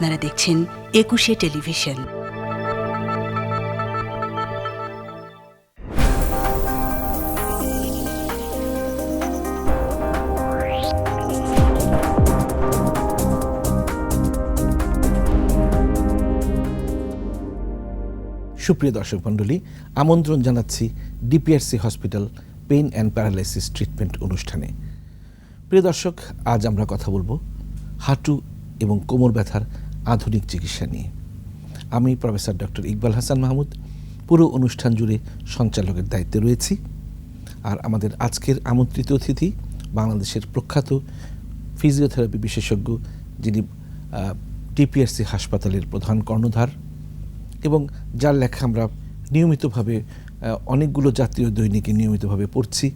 আপনারা দেখছেন একুশে টেলিভিশন। সুপ্রিয় দর্শক মণ্ডলী, আমন্ত্রণ জানাচ্ছি DPRC hospital pain and paralysis treatment অনুষ্ঠানে। প্রিয় দর্শক, আজ আমরা কথা বলব হাঁটু এবং কোমর ব্যথার আধুনিক চিকিৎসা নিয়ে। আমি প্রফেসর ডক্টর ইকবাল হাসান মাহমুদ। পুরো অনুষ্ঠান জুড়ে সঞ্চালকের দায়িত্বে রয়েছি। আর আমাদের আজকের আমন্ত্রিত অতিথি বাংলাদেশের প্রখ্যাত ফিজিওথেরাপি বিশেষজ্ঞ যিনি ডিপিআরসি হাসপাতালের প্রধান কর্ণধার এবং যার লেখা আমরা নিয়মিতভাবে অনেকগুলো জাতীয় দৈনিকে নিয়মিতভাবে পড়ছি।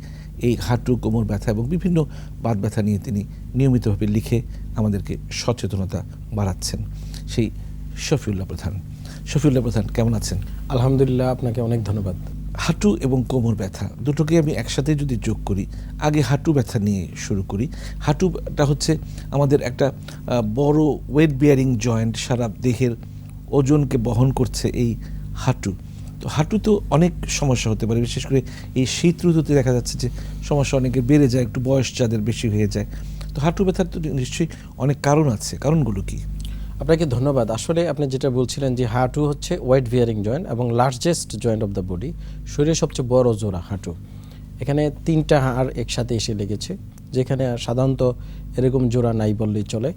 এই হাঁটু কোমর ব্যথা এবং বিভিন্ন বাত ব্যথা নিয়ে তিনি নিয়মিতভাবে লিখে আমাদেরকে সচেতনতা বাড়াচ্ছেন। সেই শফিউল্লাহ প্রধান। শফিউল্লাহ প্রধান কেমন আছেন? আলহামদুলিল্লাহ আপনাকে অনেক ধন্যবাদ। হাঁটু এবং কোমর ব্যথা দুটোকে আমি একসাথে যদি যোগ করি আগে হাঁটু ব্যথা নিয়ে শুরু করি। হাঁটুটা হচ্ছে আমাদের একটা বড় ওয়েট বিয়ারিং জয়েন্ট সারা দেহের ওজনকে বহন করছে এই হাঁটু। তো হাঁটু তো অনেক সমস্যা হতে পারে, বিশেষ করে এই শীত ঋতুতে দেখা যাচ্ছে যে সমস্যা অনেকের বেড়ে যায়, একটু বয়স যাদের বেশি হয়ে যায়। তো হাঁটু ব্যথার তো নিশ্চয়ই অনেক কারণ আছে। কারণগুলো কি? আপনাকে ধন্যবাদ। আসলে আপনি যেটা বলছিলেন যে হাঁটু হচ্ছে ওয়েট ভিয়ারিং জয়েন্ট এবং largest joint of the body শরীরের সবচেয়ে বড় জোড়া হাঁটু। এখানে তিনটা হাড় একসাথে এসে লেগেছে, যেখানে সাধারণত এরকম জোড়া নাই বললেই চলে।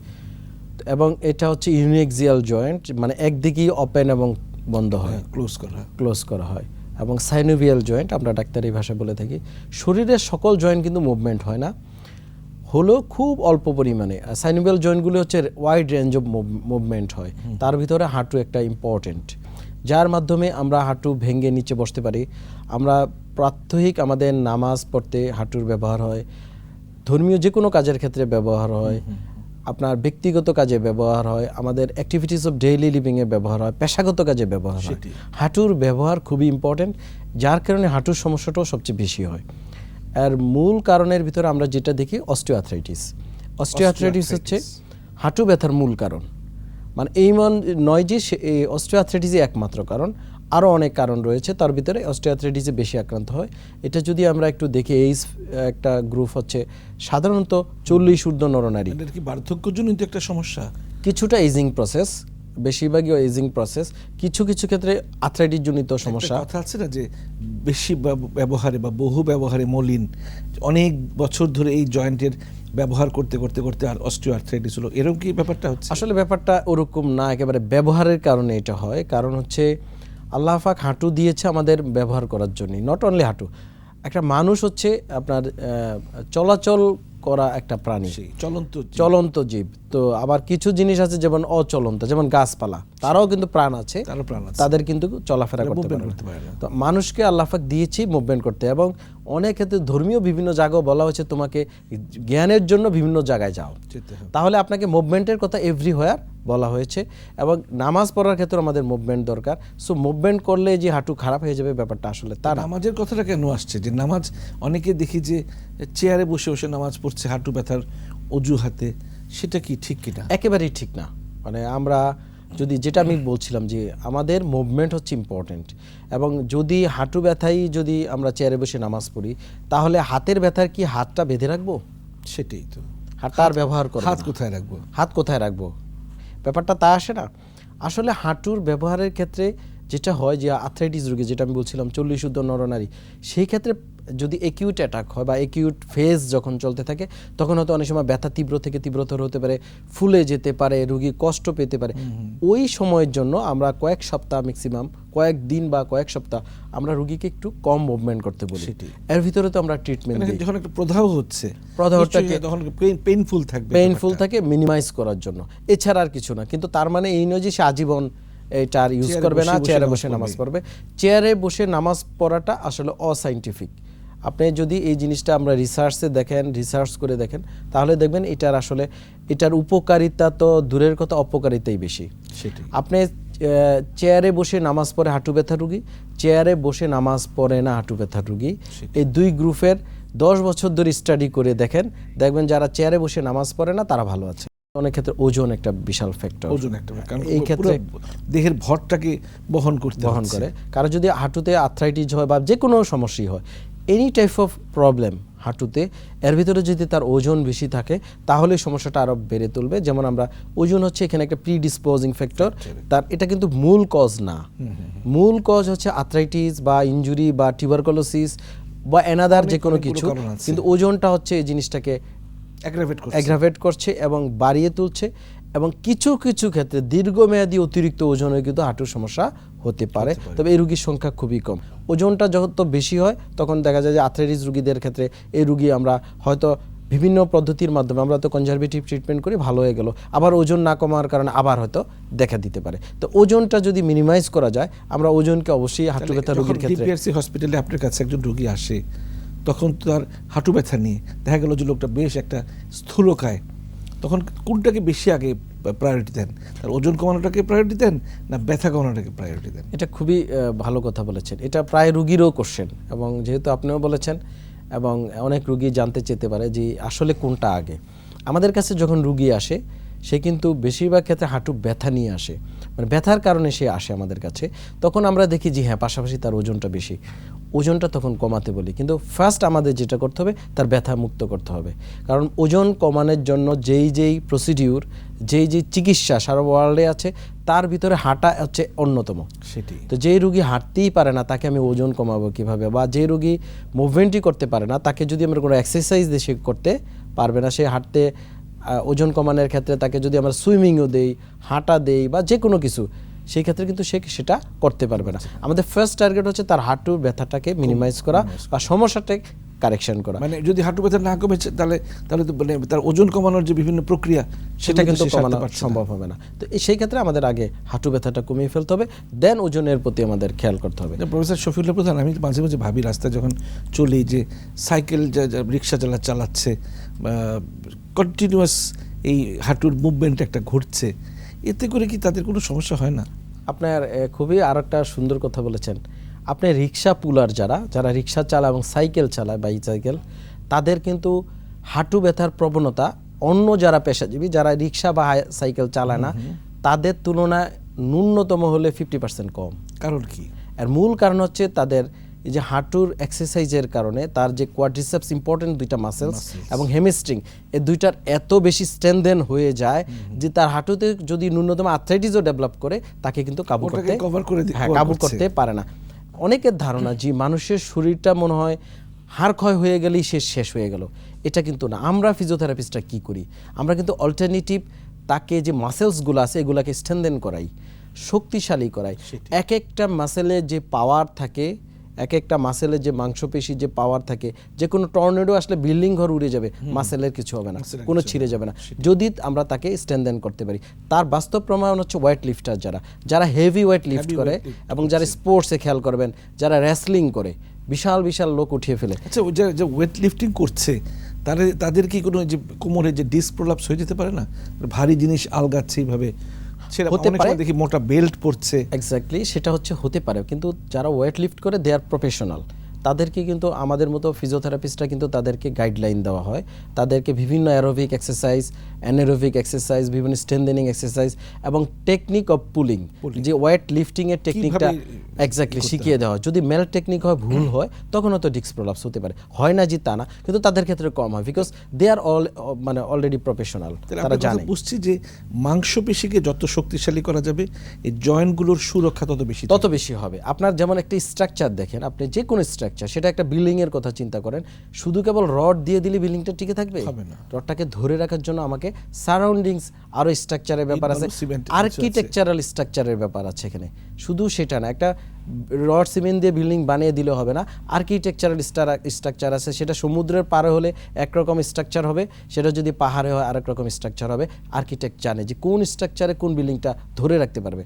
এবং এটা হচ্ছে ইউনিক্সিয়াল জয়েন্ট মানে একদিকেই ওপেন এবং বন্ধ হয়। ক্লোজ করা। ক্লোজ করা হয়। এবং সাইনোভিয়াল জয়েন্ট আমরা ডাক্তারি ভাষা বলে থাকি শরীরের সকল জয়েন্ট কিন্তু মুভমেন্ট হয় না। হলো খুব অল্প পরিমাণে। সাইনোভিয়াল জয়েন্টগুলি হচ্ছে ওয়াইড রেঞ্জ অফ মুভমেন্ট হয়। তার ভিতরে হাঁটু একটা ইম্পর্টেন্ট যার মাধ্যমে আমরা হাঁটু ভেঙে নিচে বসতে পারি। আমরা প্রাত্যহিক আমাদের নামাজ পড়তে হাঁটুর ব্যবহার হয়। ধর্মীয় যে কোনো কাজের ক্ষেত্রে ব্যবহার হয়। আপনার ব্যক্তিগত কাজে ব্যবহার হয় আমাদের অ্যাক্টিভিটিস অফ ডেইলি লিভিংয়ে ব্যবহার হয় পেশাগত কাজে ব্যবহার হয়। হাঁটুর ব্যবহার খুবই ইম্পর্টেন্ট যার কারণে হাঁটুর সমস্যাটাও সবচেয়ে বেশি হয়। আর মূল কারণের ভিতরে আমরা যেটা দেখি অস্টিওআথ্রাইটিস অস্টিওআথ্রাইটিস হচ্ছে হাঁটু ব্যথার মূল কারণ। মানে এই মন নয় যে সে- এই অস্টিওআথ্রাইটিসই একমাত্র কারণ আরও অনেক কারণ রয়েছে তার ভিতরে অস্টিওআথ্রাইটিসে বেশি আক্রান্ত হয়। এটা যদি আমরা একটু দেখি এই একটা গ্রুপ হচ্ছে সাধারণত চল্লিশ ঊর্ধ্ব নরনারী এটা কি বার্ধক্যজনিত একটা সমস্যা? কিছুটা এজিং প্রসেস বেশিরভাগই এজিং প্রসেস কিছু কিছু ক্ষেত্রে আথরাইটিস জনিত সমস্যা। কথা আছে না যে বেশি ব্যবহারে বা বহু ব্যবহারে মলিন অনেক বছর ধরে এই জয়েন্টের ব্যবহার করতে করতে করতে আর অস্টিও আর্থ্রাইটিস হলো। এরকম কি ব্যাপারটা হচ্ছে? আসলে ব্যাপারটা ওরকম না একেবারে ব্যবহারের কারণে এটা হয়। কারণ হচ্ছে আল্লাহ পাক হাঁটু দিয়েছে আমাদের ব্যবহার করার জন্য নট অনলি হাঁটু। একটা মানুষ হচ্ছে আপনার চলাচল করা একটা প্রাণী। চলন্ত চলন্ত জীব। তো আবার কিছু জিনিস আছে যেমন অচলন্ত যেমন গাছপালা। তারাও কিন্তু প্রাণ আছে। তারও প্রাণ আছে। তাদের কিন্তু চলাফেরা করতে পারে। তো মানুষকে আল্লাহাক দিয়েছি মুভমেন্ট করতে। এবং অনেক ক্ষেত্রে ধর্মীয় বিভিন্ন জায়গাও বলা হয়েছে তোমাকে জ্ঞানের জন্য বিভিন্ন জায়গায় যাও। তাহলে আপনাকে মুভমেন্টের কথা এভরি হোয়ার বলা হয়েছে এবং নামাজ পড়ার ক্ষেত্রে আমাদের মুভমেন্ট দরকার। সো মুভমেন্ট করলে যে হাঁটু খারাপ হয়ে যাবে ব্যাপারটা আসলে তা না। নামাজের কথাটা কেন আসছে? যে নামাজ অনেকে দেখি যে চেয়ারে বসে বসে নামাজ পড়ছে হাঁটু ব্যথার অজুহাতে সেটা কি ঠিক কিনা? একেবারেই ঠিক না। মানে আমরা যদি যেটা আমি বলছিলাম যে আমাদের মুভমেন্ট হচ্ছে ইম্পর্টেন্ট এবং যদি হাঁটু ব্যথাই যদি আমরা চেয়ারে বসে নামাজ পড়ি তাহলে হাতের ব্যথার কি হাতটা বেঁধে রাখব? সেটাই তো। হাতটা আর ব্যবহার করব হাত কোথায় রাখব? হাত কোথায় রাখব? ব্যাপারটা তা আসে না। আসলে হাঁটুর ব্যবহারের ক্ষেত্রে যেটা হয় যে আর্থ্রাইটিস রোগে যেটা আমি বলছিলাম চল্লিশ উদ্ধ নরনারী সেই ক্ষেত্রে যদি একিউট অ্যাটাক হয় বা একিউট ফেজ যখন চলতে থাকে তখন হয়তো অনেক সময় ব্যথা তীব্র থেকে তীব্রতর হতে পারে ফুলে যেতে পারে রুগী কষ্ট পেতে পারে। ওই সময়ের জন্য আমরা কয়েক সপ্তাহ ম্যাক্সিমাম কয়েক দিন বা কয়েক সপ্তাহ আমরা রুগীকে একটু কম মুভমেন্ট করতে বলি। এর ভিতরে তো আমরা ট্রিটমেন্ট মানে দিই। যখন একটা প্রদাহ হচ্ছে প্রদাহটাকে- নিশ্চয়ই তখন পেইনফুল থাকবে পেইনফুল থাকে মিনিমাইজ করার জন্য। এছাড়া আর কিছু না কিন্তু তার মানে এই নয় যে সে আজীবন এটা আর ইউজ করবে না চেয়ারে বসে নামাজ পড়বে। চেয়ারে বসে নামাজ পড়াটা আসলে অসাইন্টিফিক। আপনি যদি এই জিনিসটা আমরা রিসার্চে দেখেন রিসার্চ করে দেখেন তাহলে দেখবেন এটার আসলে এটার উপকারিতা তো দূরের কথা অপকারিতাই বেশি। আপনি চেয়ারে বসে নামাজ পড়ে হাঁটু ব্যথা রুগী চেয়ারে বসে নামাজ পড়ে না হাঁটু ব্যথা রুগী এই দুই গ্রুপের দশ বছর ধরে স্টাডি করে দেখেন দেখবেন যারা চেয়ারে বসে নামাজ পড়ে না তারা ভালো আছে। অনেক ক্ষেত্রে ওজন একটা বিশাল ফ্যাক্টর ওজন একটা। কারণ এই ক্ষেত্রে দেহের ভরটাকে বহন করতে বহন করে। কারও যদি হাঁটুতে আর্থ্রাইটিস হয় বা যে কোনো সমস্যাই হয় এনি টাইপ অফ প্রবলেম হাঁটুতে এর ভিতরে যদি তার ওজন বেশি থাকে তাহলে সমস্যাটা আরও বেড়ে তুলবে। যেমন আমরা ওজন হচ্ছে এখানে একটা প্রি ডিসপোজিং ফ্যাক্টর তার এটা কিন্তু মূল কজ না। মূল কজ হচ্ছে আর্থ্রাইটিস বা ইনজুরি বা টিউবারকুলোসিস বা এনাদার যে কোনো কিছু। কিন্তু ওজনটা হচ্ছে এই জিনিসটাকে। অ্যাগ্রাভেট করছে। এবং বাড়িয়ে তুলছে এবং কিছু কিছু ক্ষেত্রে দীর্ঘমেয়াদী অতিরিক্ত ওজনে কিন্তু হাঁটুর সমস্যা হতে পারে। তবে এই রুগীর সংখ্যা খুবই কম। ওজনটা যত বেশি হয় তখন দেখা যায় যে আথরাইটিস রুগীদের ক্ষেত্রে এই রুগী আমরা হয়তো বিভিন্ন পদ্ধতির মাধ্যমে আমরা তো কনজারভেটিভ ট্রিটমেন্ট করি ভালো হয়ে গেল। আবার ওজন না কমার কারণে আবার হয়তো দেখা দিতে পারে। তো ওজনটা যদি মিনিমাইজ করা যায় আমরা ওজনকে অবশ্যই হাঁটু ব্যথা রোগীর ক্ষেত্রে হসপিটালে আপনার কাছে একজন রোগী আসে তখন তার হাঁটু ব্যথা নিয়ে দেখা গেল যে লোকটা বেশ একটা স্থূলকায়। তখন কোনটাকে বেশি আগে প্রায়োরিটি দেন? তার ওজন কমানোটাকে প্রায়োরিটি দেন না ব্যথা কমানোটাকে প্রায়োরিটি দেন? এটা খুবই ভালো কথা বলেছেন। এটা প্রায় রুগীরও কোশ্চেন এবং যেহেতু আপনিও বলেছেন এবং অনেক রুগী জানতে চেতে পারে যে আসলে কোনটা আগে। আমাদের কাছে যখন রুগী আসে, সে কিন্তু বেশিরভাগ ক্ষেত্রে হাঁটু ব্যথা নিয়ে আসে। মানে ব্যথার কারণে সে আসে আমাদের কাছে। তখন আমরা দেখি যে হ্যাঁ পাশাপাশি তার ওজনটা বেশি। ওজনটা তখন কমাতে বলি। কিন্তু ফার্স্ট আমাদের যেটা করতে হবে তার ব্যথা মুক্ত করতে হবে। কারণ ওজন কমানোর জন্য যেই যেই প্রসিডিউর যেই যেই চিকিৎসা সারা ওয়ার্ল্ডে আছে তার ভিতরে হাঁটা হচ্ছে অন্যতম। সেটি তো যেই রুগী হাঁটতেই পারে না তাকে আমি ওজন কমাবো কীভাবে? বা যে রুগী মুভমেন্টই করতে পারে না তাকে যদি আমরা কোনো এক্সারসাইজ দিয়ে সে করতে পারবে না সে হাঁটতে ওজন কমানোর ক্ষেত্রে তাকে যদি আমরা সুইমিংও দেই হাঁটা দেই বা যে কোনো কিছু সেই ক্ষেত্রে কিন্তু সে সেটা করতে পারবে না। আমাদের ফার্স্ট টার্গেট হচ্ছে তার হাঁটুর ব্যথাটাকে মিনিমাইজ করা বা সমস্যাটাকে কারেকশন করা। মানে যদি হাঁটু ব্যথা না কমে তাহলে তাহলে তো মানে তার ওজন কমানোর যে বিভিন্ন প্রক্রিয়া সেটা কিন্তু কমানো সম্ভব হবে না। তো সেই ক্ষেত্রে আমাদের আগে হাঁটু ব্যথাটা কমিয়ে ফেলতে হবে দেন ওজনের প্রতি আমাদের খেয়াল করতে হবে। প্রফেসর শফিউল্লাহ প্রধান আমি মাঝে মাঝে ভাবি রাস্তায় যখন চলি যে সাইকেল যা- যা রিক্সা চালা চালাচ্ছে কন্টিনিউয়াস এই হাঁটুর মুভমেন্ট একটা ঘটছে এতে করে কি তাদের কোনো সমস্যা হয় না? আপনার খুবই আর একটা সুন্দর কথা বলেছেন। আপনি রিক্সা পুলার যারা যারা রিক্সা চালায় এবং সাইকেল চালায় বাইসাইকেল তাদের কিন্তু হাঁটু ব্যথার প্রবণতা অন্য যারা পেশাজীবী যারা রিক্সা বা সাইকেল চালায় না তাদের তুলনায় ন্যূনতম হলে ফিফটি পার্সেন্ট কম। কারণ কি? আর মূল কারণ হচ্ছে তাদের এই যে হাঁটুর এক্সারসাইজের কারণে তার যে কোয়াড্রিসেপস ইম্পর্টেন্ট দুইটা মাসেলস এবং হেমিস্ট্রিং এই দুইটার এত বেশি স্ট্রেনদেন হয়ে যায় যে তার হাঁটুতে যদি ন্যূনতম আর্থ্রাইটিসও ডেভেলপ করে তাকে কিন্তু কাবু করতে হ্যাঁ কাবু করতে পারে না। অনেকের ধারণা যে মানুষের শরীরটা মনে হয় হাড় ক্ষয় হয়ে গেলেই সে শেষ হয়ে গেল। এটা কিন্তু না। আমরা ফিজিওথেরাপিস্টরা কি করি? আমরা কিন্তু অল্টারনেটিভ তাকে যে মাসেলসগুলো আছে এগুলাকে স্ট্রেনদেন করাই শক্তিশালী করাই। এক একটা মাসেলের যে পাওয়ার থাকে এক একটা মাসেলের যে মাংসপেশির যে পাওয়ার থাকে যে কোনো টর্নেডো আসলে বিল্ডিং ঘর উড়ে যাবে মাসেলের কিছু হবে না কোনো ছিঁড়ে যাবে না। যদি আমরা তাকে স্ট্রেনদেন করতে পারি তার বাস্তব প্রমাণ হচ্ছে ওয়েট লিফটার যারা যারা হেভি ওয়েট লিফট করে এবং যারা স্পোর্টসে খেয়াল করবেন যারা রেসলিং করে বিশাল বিশাল লোক উঠিয়ে ফেলে। আচ্ছা যারা যে ওয়েট লিফটিং করছে তাদের তাদের কি কোনো যে কোমরে যে ডিস্ক প্রলাপস হয়ে যেতে পারে না? ভারী জিনিস আলগাচ্ছে এইভাবে। সেটা হতে পারে। দেখি মোটা বেল্ট পড়ছে এক্স্যাক্টলি সেটা হচ্ছে হতে পারে। কিন্তু যারা ওয়েট লিফট করে দে আর প্রফেশনাল তাদেরকে কিন্তু আমাদের মতো ফিজিওথেরাপিস্টরা কিন্তু তাদেরকে গাইডলাইন দেওয়া হয়। তাদেরকে বিভিন্ন অ্যারোবিক এক্সারসাইজ অ্যানারোবিক এক্সারসাইজ বিভিন্ন স্ট্রেন্দেনিং এক্সারসাইজ এবং টেকনিক অফ পুলিং যে ওয়েট লিফটিং এর টেকনিকটা এক্স্যাক্টলি শিখিয়ে দেওয়া হয়। যদি মেল টেকনিক হয় ভুল হয় তখন হয়তো ডিস্ক প্রলাপস হতে পারে। হয় না যে তা না কিন্তু তাদের ক্ষেত্রে কম হয় বিকজ দে আর অল মানে অলরেডি প্রফেশনাল তারা জানে বুঝছি যে মাংসপেশিকে যত শক্তিশালী করা যাবে এই জয়েন্টগুলোর সুরক্ষা তত বেশি তত বেশি হবে। আপনার যেমন একটা স্ট্রাকচার দেখেন আপনি যে কোনো স্ট্রাকচার সেটা একটা বিল্ডিং এর কথা চিন্তা করেন। শুধু কেবল রড দিয়ে দিলে বিল্ডিংটা টিকে থাকবে। রডটাকে ধরে রাখার জন্য আমাকে সারাউন্ডিংস আরও স্ট্রাকচারের ব্যাপার আছে। আর্কিটেকচারাল স্ট্রাকচারের ব্যাপার আছে এখানে। শুধু সেটা না একটা রড সিমেন্ট দিয়ে বিল্ডিং বানিয়ে দিলে হবে না। আর্কিটেকচারাল স্ট্রাকচার আছে সেটা সমুদ্রের পারে হলে একরকম স্ট্রাকচার হবে সেটা যদি পাহাড়ে হয় আরেক রকম স্ট্রাকচার হবে। আর্কিটেক্ট জানে যে কোন স্ট্রাকচারে কোন বিল্ডিংটা ধরে রাখতে পারবে।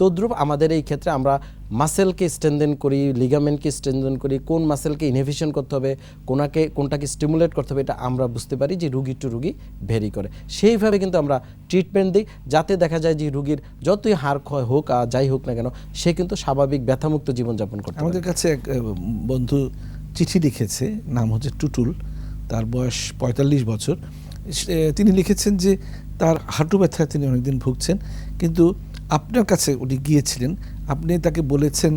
তদ্রূপ আমাদের এই ক্ষেত্রে আমরা মাসেলকে স্ট্রেনদেন করি লিগামেন্টকে স্ট্রেনদেন করি, কোন মাসেলকে ইনহিবিশন করতে হবে, কোনাকে, কোনটাকে স্টিমুলেট করতে হবে, এটা আমরা বুঝতে পারি যে রুগী টু রুগী ভেরি করে। সেইভাবে কিন্তু আমরা ট্রিটমেন্ট দিই, যাতে দেখা যায় যে রুগীর যতই হাড় ক্ষয় হোক আর যাই হোক না কেন, সে কিন্তু স্বাভাবিক ব্যথামুক্ত জীবনযাপন করতে আমাদের কাছে এক বন্ধু চিঠি লিখেছে, নাম হচ্ছে টুটুল, তার বয়স পঁয়তাল্লিশ বছর। তিনি লিখেছেন যে তার হাঁটু ব্যথায় তিনি অনেকদিন ভুগছেন, কিন্তু আপনার কাছে উনি গিয়েছিলেন, আপনি তাকে বলেছেন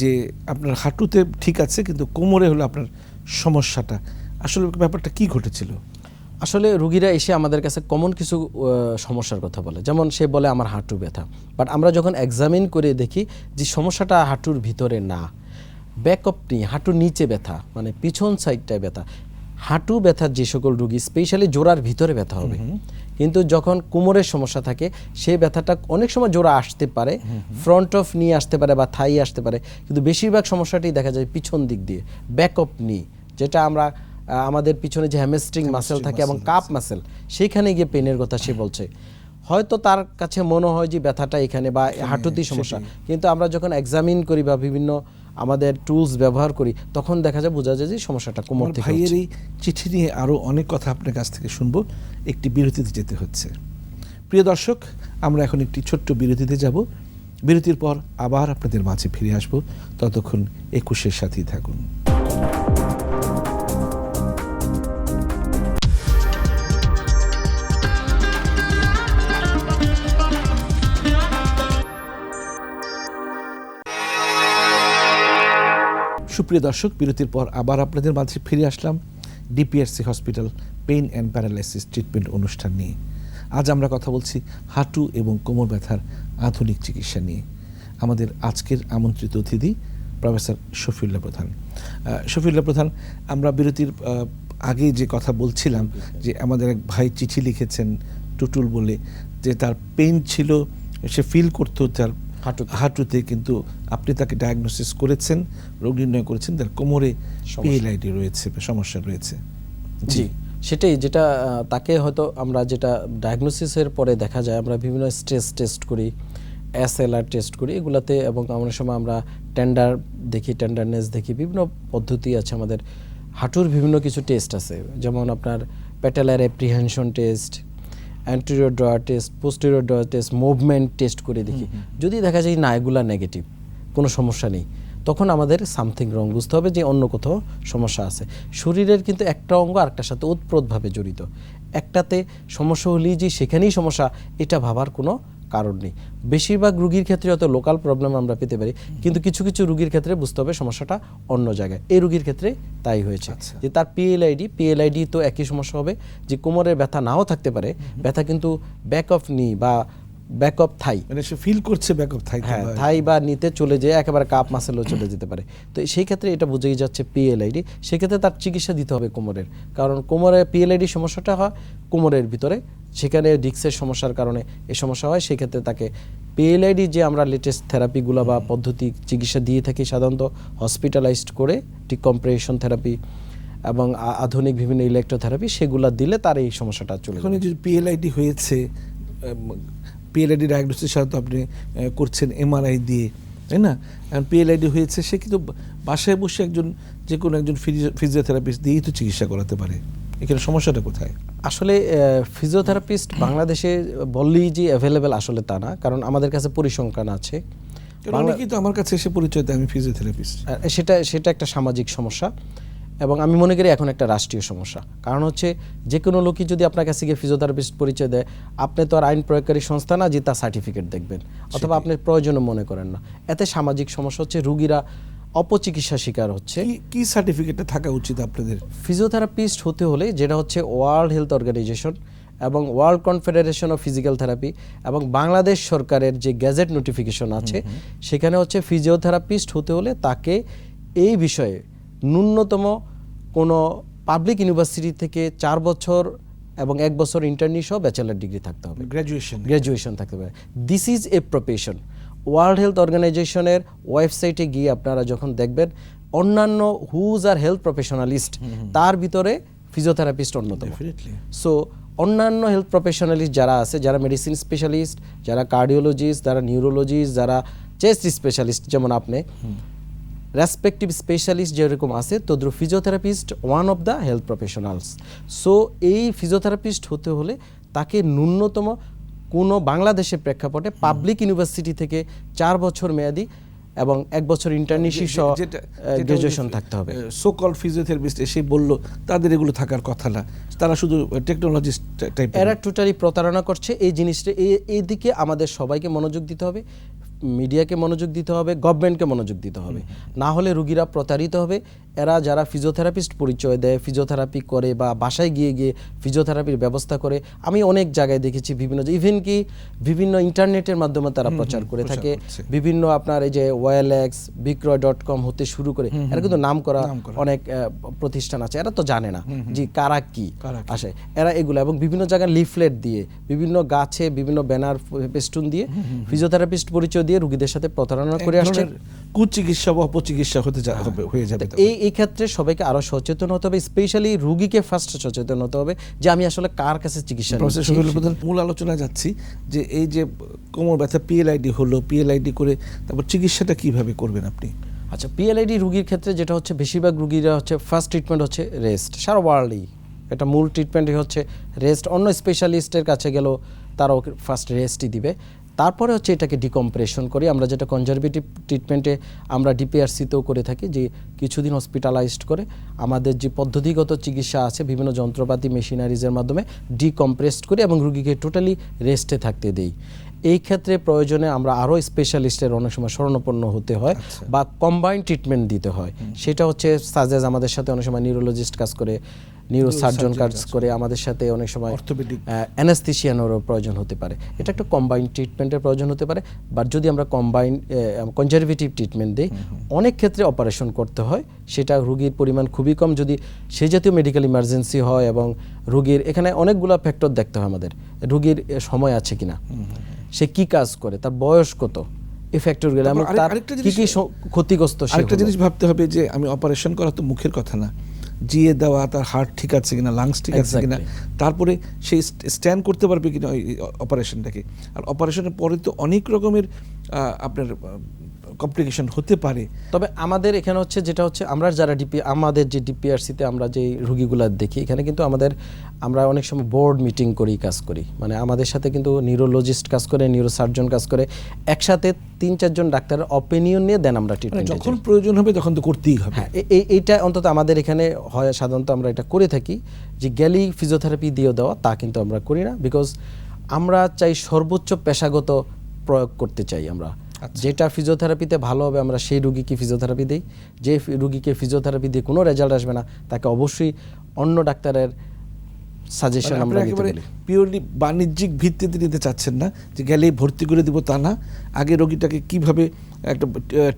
যে আপনার হাঁটুতে ঠিক আছে, কিন্তু কোমরে হলো আপনার সমস্যাটা। আসলে ব্যাপারটা কি ঘটেছিল? আসলে রুগীরা এসে আমাদের কাছে কমন কিছু সমস্যার কথা বলে। যেমন সে বলে আমার হাঁটু ব্যথা। বাট আমরা যখন এক্সামিন করে দেখি যে সমস্যাটা হাঁটুর ভিতরে না ব্যাকআপ নি হাঁটুর নিচে ব্যথা মানে পিছন সাইডটায় ব্যথা। হাঁটু ব্যথার যে সকল রুগী স্পেশালি জোড়ার ভিতরে ব্যথা হবে। কিন্তু যখন কোমরের সমস্যা থাকে সেই ব্যথাটা অনেক সময় জোড়া আসতে পারে ফ্রন্ট অফ নিয়ে আসতে পারে বা থাই আসতে পারে। কিন্তু বেশিরভাগ সমস্যাটি দেখা যায় পিছন দিক দিয়ে ব্যাকআপ নি যেটা আমরা আমাদের পিছনে যে হ্যামস্ট্রিং মাসেল থাকে এবং কাপ মাসেল সেইখানে গিয়ে পেনের কথা সে বলছে। হয়তো তার কাছে মনে হয় যে ব্যথাটা এখানে বা হাঁটুতেই সমস্যা কিন্তু আমরা যখন এক্সামিন করি বা বিভিন্ন আমাদের টুলস ব্যবহার করি তখন দেখা যায় বোঝা যায় যে সমস্যাটা কোমর থেকে ভাইয়ের এই চিঠি নিয়ে আরও অনেক কথা আপনার কাছ থেকে শুনব। একটি বিরতিতে যেতে হচ্ছে। প্রিয় দর্শক আমরা এখন একটি ছোট্ট বিরতিতে যাব। বিরতির পর আবার আপনাদের মাঝে ফিরে আসব। ততক্ষণ একুশের সাথেই থাকুন। সুপ্রিয় দর্শক, বিরতির পর আবার আপনাদের মাঝে ফিরে আসলাম DPRC hospital pain and paralysis treatment অনুষ্ঠান নিয়ে। আজ আমরা কথা বলছি হাঁটু এবং কোমর ব্যথার আধুনিক চিকিৎসা নিয়ে। আমাদের আজকের আমন্ত্রিত অতিথি প্রফেসর শফিউল্লাহ প্রধান। শফিউল্লাহ প্রধান, আমরা বিরতির আগে যে কথা বলছিলাম যে আমাদের এক ভাই চিঠি লিখেছেন টুটুল বলে যে তার পেইন ছিল, সে ফিল করতো, তার হাঁটুতে। হাঁটুতে কিন্তু আপনি তাকে ডায়াগনোসিস করেছেন রোগ নির্ণয় করেছেন তার কোমরে পিএলআইডি রয়েছে সমস্যা রয়েছে। জি সেটাই যেটা তাকে হয়তো আমরা যেটা ডায়াগনোসিসের পরে দেখা যায় আমরা বিভিন্ন স্ট্রেস টেস্ট করি এসএলআর টেস্ট করি এগুলাতে এবং অনেক সময় আমরা টেন্ডার দেখি টেন্ডারনেস দেখি বিভিন্ন পদ্ধতি আছে আমাদের। হাঁটুর বিভিন্ন কিছু টেস্ট আছে যেমন আপনার patellar apprehension test anterior drawer test posterior drawer test movement test করে দেখি। যদি দেখা যায় না এগুলা নেগেটিভ কোনো সমস্যা নেই তখন আমাদের সামথিং রং বুঝতে হবে যে অন্য কোথাও সমস্যা আছে। শরীরের কিন্তু একটা অঙ্গ আরেকটার সাথে ওতপ্রোতভাবে জড়িত। একটাতে সমস্যা হলেই যে সেখানেই সমস্যা এটা ভাবার কোনো কারণ নেই। বেশিরভাগ রুগীর ক্ষেত্রে অত লোকাল প্রবলেম আমরা পেতে পারি কিন্তু কিছু কিছু রুগীর ক্ষেত্রে বুঝতে হবে সমস্যাটা অন্য জায়গায়। এই রুগীর ক্ষেত্রে তাই হয়েছে। আচ্ছা। যে তার পিএলআইডি পিএলআইডি তো একই সমস্যা হবে যে কোমরের ব্যথা নাও থাকতে পারে ব্যথা কিন্তু ব্যাক অফ নি বা ব্যাক অফ থাই। মানে সে ফিল করছে ব্যাকআপ থাই হ্যাঁ থাই বা নিতে চলে যেয়ে একেবারে কাপ মাসেলও চলে যেতে পারে। তো সেই ক্ষেত্রে এটা বুঝেই যাচ্ছে পিএলআইডি সেক্ষেত্রে তার চিকিৎসা দিতে হবে কোমরের। কারণ কোমরে পিএলআইডি সমস্যাটা হয় কোমরের ভিতরে। সেখানে ডিক্সের সমস্যার কারণে এই সমস্যা হয়। সেক্ষেত্রে তাকে পিএলআইডি যে আমরা লেটেস্ট থেরাপিগুলো বা পদ্ধতি চিকিৎসা দিয়ে থাকি সাধারণত হসপিটালাইজড করে ঠিক ডিকম্প্রেশন থেরাপি এবং আধুনিক বিভিন্ন ইলেকট্রোথেরাপি সেগুলো দিলে তার এই সমস্যাটা চলে এখন যে পিএলআইডি হয়েছে পিএলআইডি ডায়াগনোসিস সাথে আপনি করছেন এমআরআই দিয়ে তাই না? এখন পিএলআইডি হয়েছে সে কিন্তু বাসায় বসে একজন যে কোনো একজন ফিজিওথেরাপিস্ট দিয়েই তো চিকিৎসা করাতে পারে। এখানে সমস্যাটা কোথায়? আসলে ফিজিওথেরাপিস্ট বাংলাদেশে বললেই যে অ্যাভেলেবেল আসলে তা না কারণ আমাদের কাছে পরিসংখ্যান আছে। অনেকেই আমার কাছে এসে পরিচয় দেয় আমি ফিজিওথেরাপিস্ট সেটা সেটা একটা সামাজিক সমস্যা। এবং আমি মনে করি এখন একটা রাষ্ট্রীয় সমস্যা। কারণ হচ্ছে যে কোনো লোকই যদি আপনার কাছে গিয়ে ফিজিওথেরাপিস্ট পরিচয় দেয় আপনি তো আর আইন প্রয়োগকারী সংস্থা না যে তার সার্টিফিকেট দেখবেন অথবা আপনি প্রয়োজনও মনে করেন না। এতে সামাজিক সমস্যা হচ্ছে রুগীরা অপচিকিৎসা শিকার হচ্ছে। কি কি সার্টিফিকেটটা থাকা উচিত আপনাদের? ফিজিওথেরাপিস্ট হতে হলে যেটা হচ্ছে ওয়ার্ল্ড হেলথ অর্গানাইজেশন এবং World Confederation of Physical Therapy এবং বাংলাদেশ সরকারের যে গ্যাজেট নোটিফিকেশন আছে সেখানে হচ্ছে ফিজিওথেরাপিস্ট হতে হলে তাকে এই বিষয়ে ন্যূনতম কোনো পাবলিক ইউনিভার্সিটি থেকে চার বছর এবং এক বছর ইন্টার্নি সহ ব্যাচেলার ডিগ্রি থাকতে হবে। গ্র্যাজুয়েশন গ্র্যাজুয়েশন থাকতে হবে। This is a profession World Health অর্গানাইজেশনের ওয়েবসাইটে গিয়ে আপনারা যখন দেখবেন অন্যান্য হুজ আর হেলথ প্রফেশনালিস্ট তার ভিতরে ফিজিওথেরাপিস্ট অন্যতম। সো অন্যান্য হেলথ প্রফেশনালিস্ট যারা আছে যারা মেডিসিন স্পেশালিস্ট যারা কার্ডিওলজিস্ট যারা নিউরোলজিস্ট যারা চেস্ট স্পেশালিস্ট যেমন আপনি রেসপেক্টিভ স্পেশালিস্ট যেরকম আছে তদ্রুপ physiotherapist one of the health professionals so এই ফিজিওথেরাপিস্ট হতে হলে তাকে ন্যূনতম কোনো বাংলাদেশের প্রেক্ষাপটে পাবলিক ইউনিভার্সিটি থেকে চার বছর মেয়াদি এবং এক বছর ইন্টার্নশিপ সহ গ্রাজুয়েশন থাকতে হবে। সোকল ফিজিওথেরাপিস্ট এসে বলল তাদের এগুলো থাকার কথা না। তারা শুধু টেকনোলজিস্ট টাইপের এরা টোটালি প্রতারণা করছে এই জিনিসটা এই এই দিকে আমাদের সবাইকে মনোযোগ দিতে হবে। মিডিয়াকে মনোযোগ দিতে হবে গভর্নমেন্টকে মনোযোগ দিতে হবে। না হলে রুগীরা প্রতারিত হবে এরা যারা ফিজিওথেরাপিস্ট পরিচয় দেয় ফিজিওথেরাপি করে বা বাসায় গিয়ে গিয়ে ফিজিওথেরাপির ব্যবস্থা করে আমি অনেক জায়গায় দেখেছি বিভিন্ন ইভেন কি বিভিন্ন ইন্টারনেটের মাধ্যমে তারা প্রচার করে থাকে। বিভিন্ন আপনার এই যে ওয়েলএক্স বিক্রয় ডট কম হতে শুরু করে এরা কিন্তু নাম করা অনেক প্রতিষ্ঠান আছে। এরা তো জানে না যে কারা কি আসে। এরা এগুলো এবং বিভিন্ন জায়গায় লিফলেট দিয়ে বিভিন্ন গাছে বিভিন্ন ব্যানার পেস্টুন দিয়ে ফিজিওথেরাপিস্ট পরিচয় দিয়ে রুগীদের সাথে প্রতারণা করে আসছে। কুচিকিৎসা বা অপচিকিৎসা হতে হয়ে যাবে এই এই ক্ষেত্রে সবাইকে আরও সচেতন হতে হবে স্পেশালি রুগীকে ফার্স্ট সচেতন হতে হবে যে আমি আসলে কার কাছে চিকিৎসা মূল আলোচনা যাচ্ছি যে এই যে কোমর ব্যথা পিএলআইডি হলো পিএলআইডি করে তারপর চিকিৎসাটা কীভাবে করবেন আপনি? আচ্ছা পিএলআইডি রুগীর ক্ষেত্রে যেটা হচ্ছে বেশিরভাগ রুগীরা হচ্ছে ফার্স্ট ট্রিটমেন্ট হচ্ছে রেস্ট সারা ওয়ার্ল্ডই এটা মূল ট্রিটমেন্টই হচ্ছে রেস্ট অন্য স্পেশালিস্টের কাছে গেলেও তারাও ফার্স্ট রেস্টই দিবে। তারপরে হচ্ছে এটাকে ডিকম্প্রেশন করি। আমরা যেটা কনজারভেটিভ ট্রিটমেন্টে আমরা ডিপিআরসিতেও করে থাকি যে কিছুদিন হসপিটালাইজড করে আমাদের যে পদ্ধতিগত চিকিৎসা আছে বিভিন্ন যন্ত্রপাতি মেশিনারিজের মাধ্যমে ডিকম্প্রেসড করি এবং রুগীকে টোটালি রেস্টে থাকতে দেই। এই ক্ষেত্রে প্রয়োজনে আমরা আরও স্পেশালিস্টের অনেক সময় শরণাপন্ন হতে হয় বা কম্বাইন ট্রিটমেন্ট দিতে হয়। সেটা হচ্ছে সাজেজ আমাদের সাথে অনেক সময় নিউরোলজিস্ট কাজ করে। নিউরোসার্জন কাজ করে আমাদের সাথে অনেক সময়। অ্যানাস্থিশিয়ানেরও প্রয়োজন হতে পারে। এটা একটা কম্বাইন ট্রিটমেন্টের প্রয়োজন হতে পারে। বাট যদি আমরা কম্বাইন কনজারভেটিভ ট্রিটমেন্ট দিই অনেক ক্ষেত্রে অপারেশন করতে হয়। সেটা রুগীর পরিমাণ খুবই কম। যদি সেই জাতীয় মেডিকেল ইমার্জেন্সি হয় এবং রুগীর এখানে অনেকগুলো ফ্যাক্টর দেখতে হয় আমাদের। রুগীর সময় আছে কিনা? সে কি কাজ করে? তার বয়স কত? এই ফ্যাক্টরগুলো তার কি কি ক্ষতিগ্রস্ত আরেকটা জিনিস ভাবতে হবে যে আমি অপারেশন করা তো মুখের কথা না। জিয়ে দেওয়া তার হার্ট ঠিক আছে কিনা লাংস ঠিক আছে কিনা তারপরে সেই স্ট্যান্ড করতে পারবে কিনা ওই অপারেশনটাকে আর অপারেশনের পরে তো অনেক রকমের আপনার কমপ্লিকেশন হতে পারে। তবে আমাদের এখানে হচ্ছে যেটা হচ্ছে আমরা যারা ডিপি আমাদের যে ডিপিআরসিতে আমরা যে রুগীগুলা দেখি এখানে কিন্তু আমাদের আমরা অনেক সময় বোর্ড মিটিং করি কাজ করি। মানে আমাদের সাথে কিন্তু নিউরোলজিস্ট কাজ করে নিউরোসার্জন কাজ করে। একসাথে তিন চারজন ডাক্তারের অপিনিয়ন নিয়ে দেন আমরা মানে ট্রিটমেন্ট যখন প্রয়োজন হবে তখন তো করতেই হবে। হ্যাঁ এই এইটা অন্তত আমাদের এখানে হয় সাধারণত আমরা এটা করে থাকি। যে গেলেই ফিজিওথেরাপি দিয়ে দেওয়া তা কিন্তু আমরা করি না। বিকজ আমরা চাই সর্বোচ্চ পেশাগত প্রয়োগ করতে চাই আমরা। যেটা ফিজিওথেরাপিতে ভালো হবে আমরা সেই রুগীকে ফিজিওথেরাপি দিই। যে রুগীকে ফিজিওথেরাপি দিয়ে কোনো রেজাল্ট আসবে না তাকে অবশ্যই অন্য ডাক্তারের সাজেশন মানে আমরা দিতে একেবারে পিওরলি বাণিজ্যিক ভিত্তিতে নিতে চাচ্ছেন না যে গেলেই ভর্তি করে দিব তা না। আগে রোগীটাকে কীভাবে একটা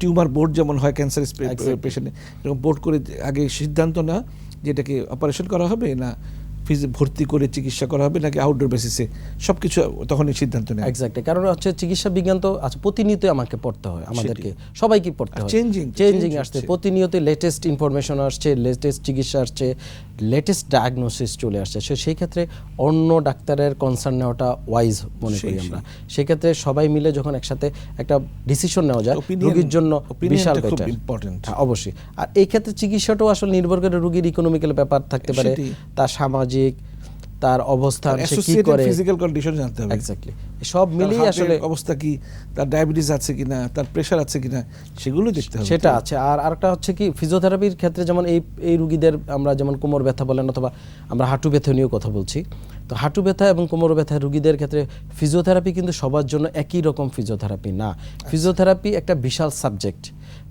টিউমার বোর্ড যেমন হয় ক্যান্সার. পেশেন্টে এরকম বোর্ড করে আগে সিদ্ধান্ত না যে এটাকে অপারেশন করা হবে না ফিজি ভর্তি করে চিকিৎসা করা হবে নাকি আউটডোর বেসিসে সব কিছু তখনই সিদ্ধান্ত নেয় এক্স্যাক্টলি কারণ হচ্ছে চিকিৎসা বিজ্ঞান তো আচ্ছা প্রতিনিয়ত আমাকে পড়তে হয় আমাদেরকে সবাইকে পড়তে হয়। চেঞ্জিং চেঞ্জিং আসছে। প্রতিনিয়ত লেটেস্ট ইনফরমেশন আসছে লেটেস্ট চিকিৎসা আসছে লেটেস্ট ডায়াগনোসিস চলে আসছে। সো সেই ক্ষেত্রে অন্য ডাক্তারের কনসার্ন নেওয়াটা ওয়াইজ মনে করি সেই, আমরা। সেক্ষেত্রে সবাই মিলে যখন একসাথে একটা ডিসিশন নেওয়া যায় রোগীর জন্য বিশাল বেটার। হ্যাঁ অবশ্যই। আর এই ক্ষেত্রে চিকিৎসাটাও আসলে নির্ভর করে রোগীর ইকোনমিক্যাল ব্যাপার থাকতে পারে। তার সামাজিক তার অবস্থান সে কি করে? ফিজিক্যাল কন্ডিশন জানতে হবে। এক্স্যাক্টলি সব মিলিয়ে আসলে অবস্থা কি? তার ডায়াবেটিস আছে কিনা? তার প্রেশার আছে কিনা? সেগুলো দেখতে হবে। সেটা আছে। আর আরেকটা হচ্ছে কি ফিজিওথেরাপির ক্ষেত্রে যেমন এই এই রুগীদের আমরা যেমন কোমর ব্যথা বলেন অথবা আমরা হাঁটু ব্যথা নিয়েও কথা বলছি। তো হাঁটু ব্যথা এবং কোমর ব্যথা রুগীদের ক্ষেত্রে ফিজিওথেরাপি কিন্তু সবার জন্য একই রকম ফিজিওথেরাপি না। ফিজিওথেরাপি একটা বিশাল সাবজেক্ট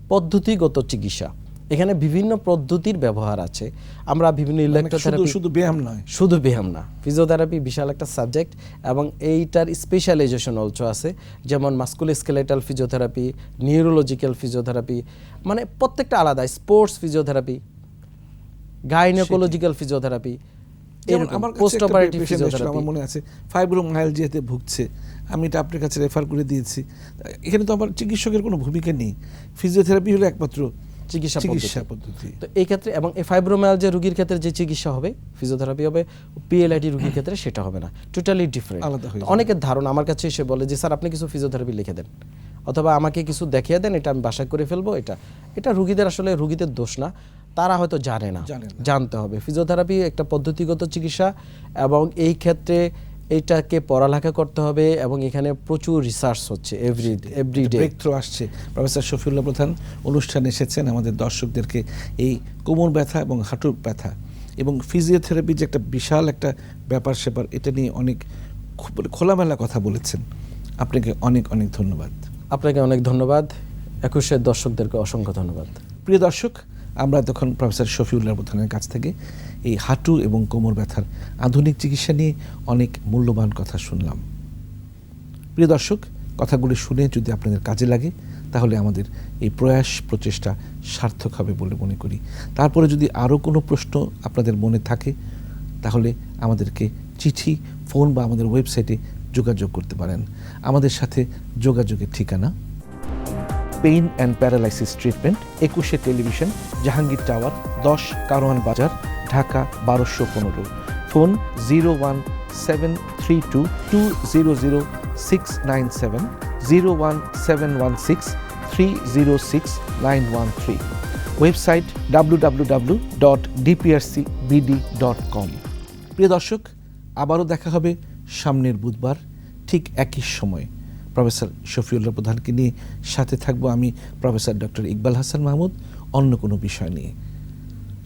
পদ্ধতিগত চিকিৎসা। এখানে বিভিন্ন পদ্ধতির ব্যবহার আছে। আমরা বিভিন্ন মানে ইলেকট্রোথেরাপি শুধু ব্যায়াম নয়। শুধু ব্যায়াম না ফিজিওথেরাপি বিশাল একটা সাবজেক্ট এবং এইটার স্পেশালাইজেশন অলসো আছে যেমন মাস্কুলোস্কেলেটাল ফিজিওথেরাপি নিউরোলজিক্যাল ফিজিওথেরাপি মানে প্রত্যেকটা আলাদা স্পোর্টস ফিজিওথেরাপি গাইনোকোলজিক্যাল ফিজিওথেরাপি আমার পোস্ট অপারেটিভ পেশেন্ট আমার মনে আছে ফাইব্রোমায়ালজিয়াতে ভুগছে আমি এটা আপনার কাছে রেফার করে দিয়েছি। এখানে তো আমার চিকিৎসকের কোনো ভূমিকা নেই। ফিজিওথেরাপি হলো একমাত্র চিকিৎসা চিকিৎসা পদ্ধতি। তো এই ক্ষেত্রে এবং এই ফাইব্রোমায়ালজিয়া রোগীর ক্ষেত্রে যে চিকিৎসা হবে ফিজিওথেরাপি হবে পিএলআইডি রোগীর ক্ষেত্রে সেটা হবে না। টোটালি ডিফারেন্ট আলাদা অনেকের ধারণা আমার কাছে এসে বলে যে স্যার আপনি কিছু ফিজিওথেরাপি লিখে দেন। অথবা আমাকে কিছু দেখিয়ে দেন এটা আমি বাসায় করে ফেলব এটা। এটা রুগীদের আসলে রুগীদের দোষ না। তারা হয়তো জানে না। জানে না। জানতে হবে। ফিজিওথেরাপি একটা পদ্ধতিগত চিকিৎসা এবং এই ক্ষেত্রে এইটাকে পড়ালেখা করতে হবে এবং এখানে প্রচুর রিসার্চ হচ্ছে এভরি এভরিডে ব্রেক থ্রু আসছে। প্রফেসর শফিউল্লাহ প্রধান অনুষ্ঠানে এসেছেন আমাদের দর্শকদেরকে এই কোমর ব্যথা এবং হাঁটুর ব্যথা এবং ফিজিওথেরাপি যে একটা বিশাল একটা ব্যাপার স্যাপার এটা নিয়ে অনেক খোলামেলা কথা বলেছেন। আপনাকে অনেক অনেক ধন্যবাদ। আপনাকে অনেক ধন্যবাদ। একুশের দর্শকদেরকে অসংখ্য ধন্যবাদ। প্রিয় দর্শক আমরা তখন প্রফেসর শফিউল্লাহ প্রধানের কাছ থেকে এই হাঁটু এবং কোমর ব্যথার আধুনিক চিকিৎসা নিয়ে অনেক মূল্যবান কথা শুনলাম। প্রিয় দর্শক, কথাগুলি শুনে যদি আপনাদের কাজে লাগে, তাহলে আমাদের এই প্রয়াস প্রচেষ্টা সার্থক হবে বলে মনে করি। তারপরে যদি আরও কোনো প্রশ্ন আপনাদের মনে থাকে, তাহলে আমাদেরকে চিঠি, ফোন বা আমাদের ওয়েবসাইটে যোগাযোগ করতে পারেন। আমাদের সাথে যোগাযোগের ঠিকানা pain and paralysis treatment, Ekushey television, Jahangir tower, দশ কারওয়ান বাজার, ঢাকা বারোশো পনেরো। Phone zero one seven three two two zero zero six nine seven, zero one seven one six three zero six nine one three. Website W W W dot DPRC BD dot com. প্রিয় দর্শক, আবারও দেখা হবে সামনের বুধবার, ঠিক একই সময়। প্রফেসর শফিউল্লাহ প্রধানকে নিয়ে সাথে থাকব আমি প্রফেসর ডক্টর ইকবাল হাসান মাহমুদ। অন্য কোনো বিষয় নিয়ে।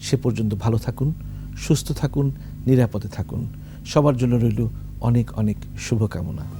সে পর্যন্ত ভালো থাকুন, সুস্থ থাকুন, নিরাপদে থাকুন। সবার জন্য রইল অনেক অনেক শুভকামনা।